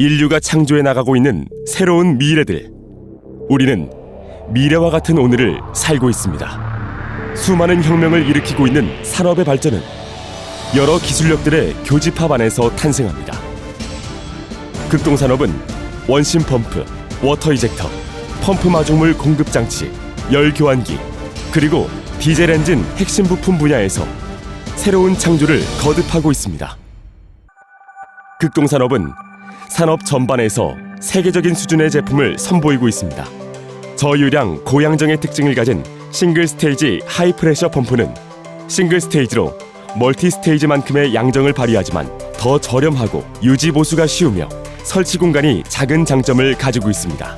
인류가 창조해 나가고 있는 새로운 미래들. 우리는 미래와 같은 오늘을 살고 있습니다. 수많은 혁명을 일으키고 있는 산업의 발전은 여러 기술력들의 교집합 안에서 탄생합니다. 극동산업은 원심 펌프, 워터 이젝터, 펌프 마중물 공급 장치, 열 교환기, 그리고 디젤 엔진 핵심 부품 분야에서 새로운 창조를 거듭하고 있습니다. 극동산업은 산업 전반에서 세계적인 수준의 제품을 선보이고 있습니다. 저유량 고양정의 특징을 가진 싱글 스테이지 하이 프레셔 펌프는 싱글 스테이지로 멀티 스테이지만큼의 양정을 발휘하지만 더 저렴하고 유지 보수가 쉬우며 설치 공간이 작은 장점을 가지고 있습니다.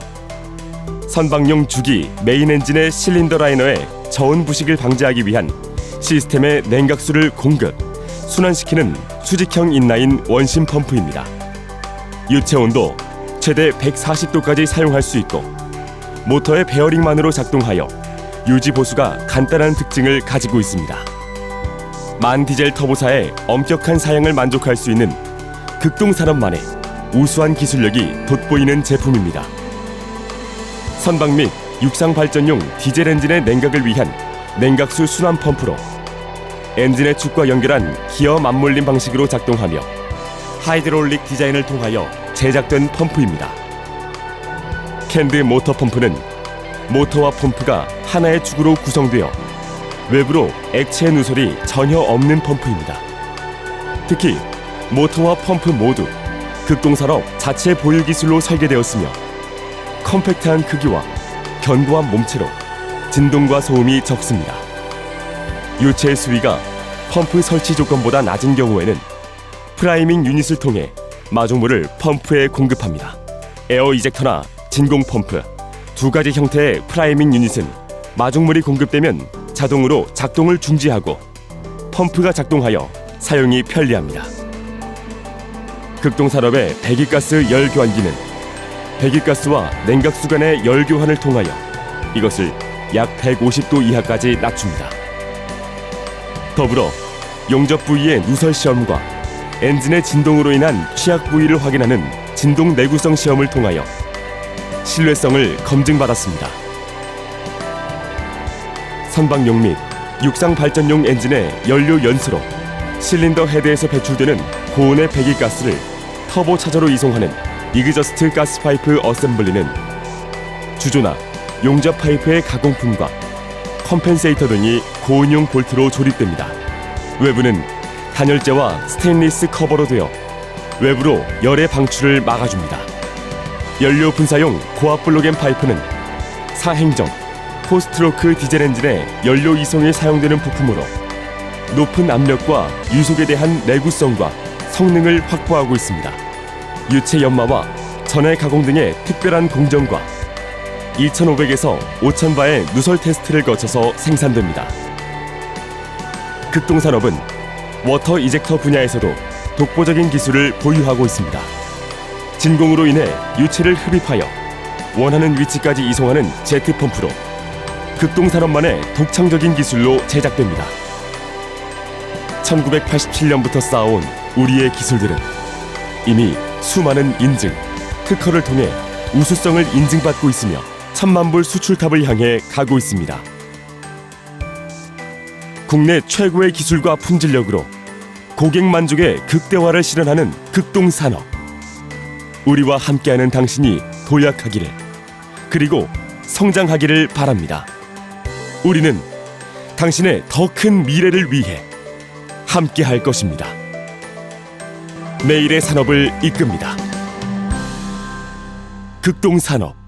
선박용 주기 메인 엔진의 실린더 라이너의 저온 부식을 방지하기 위한 시스템의 냉각수를 공급, 순환시키는 수직형 인라인 원심 펌프입니다. 유체 온도 최대 140도까지 사용할 수 있고 모터의 베어링만으로 작동하여 유지 보수가 간단한 특징을 가지고 있습니다. 만 디젤 터보사의 엄격한 사양을 만족할 수 있는 극동 산업만의 우수한 기술력이 돋보이는 제품입니다. 선박 및 육상 발전용 디젤 엔진의 냉각을 위한 냉각수 순환 펌프로 엔진의 축과 연결한 기어 맞물림 방식으로 작동하며 하이드롤릭 디자인을 통하여 제작된 펌프입니다. 캔드 모터 펌프는 모터와 펌프가 하나의 축으로 구성되어 외부로 액체 누설이 전혀 없는 펌프입니다. 특히 모터와 펌프 모두 극동산업 자체 보유 기술로 설계되었으며 컴팩트한 크기와 견고한 몸체로 진동과 소음이 적습니다. 유체 수위가 펌프 설치 조건보다 낮은 경우에는 프라이밍 유닛을 통해 마중물을 펌프에 공급합니다. 에어 이젝터나 진공 펌프 두 가지 형태의 프라이밍 유닛은 마중물이 공급되면 자동으로 작동을 중지하고 펌프가 작동하여 사용이 편리합니다. 극동산업의 배기가스 열 교환기는 배기가스와 냉각수 간의 열 교환을 통하여 이것을 약 150도 이하까지 낮춥니다. 더불어 용접 부위의 누설 시험과 엔진의 진동으로 인한 취약 부위를 확인하는 진동 내구성 시험을 통하여 신뢰성을 검증받았습니다. 선박용 및 육상 발전용 엔진의 연료 연수로 실린더 헤드에서 배출되는 고온의 배기가스를 터보 차저로 이송하는 이그저스트 가스 파이프 어셈블리는 주조나 용접 파이프의 가공품과 컴펜세이터 등이 고온용 볼트로 조립됩니다. 외부는 단열재와 스테인리스 커버로 되어 외부로 열의 방출을 막아줍니다. 연료 분사용 고압 블로겐 파이프는 사행정, 포스트로크 디젤 엔진의 연료 이송에 사용되는 부품으로 높은 압력과 유속에 대한 내구성과 성능을 확보하고 있습니다. 유체 연마와 전해 가공 등의 특별한 공정과 2,500에서 5,000바의 누설 테스트를 거쳐서 생산됩니다. 극동산업은 워터 이젝터 분야에서도 독보적인 기술을 보유하고 있습니다. 진공으로 인해 유체를 흡입하여 원하는 위치까지 이송하는 제트 펌프로 극동산업만의 독창적인 기술로 제작됩니다. 1987년부터 쌓아온 우리의 기술들은 이미 수많은 인증, 특허를 통해 우수성을 인증받고 있으며 천만불 수출탑을 향해 가고 있습니다. 국내 최고의 기술과 품질력으로 고객 만족의 극대화를 실현하는 극동산업. 우리와 함께하는 당신이 도약하기를 그리고 성장하기를 바랍니다. 우리는 당신의 더 큰 미래를 위해 함께할 것입니다. 내일의 산업을 이끕니다. 극동산업